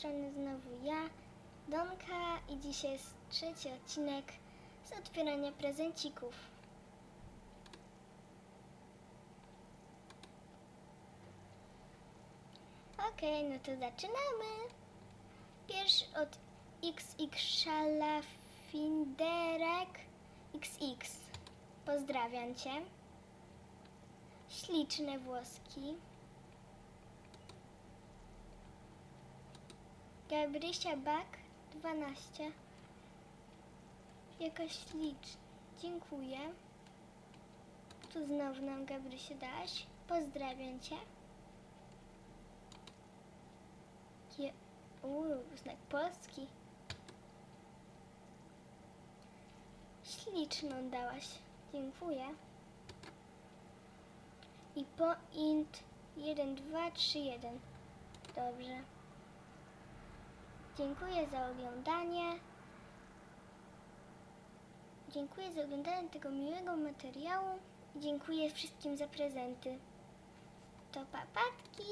strony znowu ja, Donka i dzisiaj jest trzeci odcinek z otwierania prezencików. Okej, no to zaczynamy. Pierwszy od XX Szalafinderek XX. Pozdrawiam Cię. Śliczne włoski. Gabrysia Bak 12. Jakaś ślicz. Dziękuję. Tu znowu nam Gabrysia daś. Pozdrawiam Cię. Uuu, znak polski. Śliczną dałaś. Dziękuję. I po int 1, 2, 3, 1. Dobrze. Dziękuję za oglądanie. Dziękuję za oglądanie tego miłego materiału. Dziękuję wszystkim za prezenty. To papatki.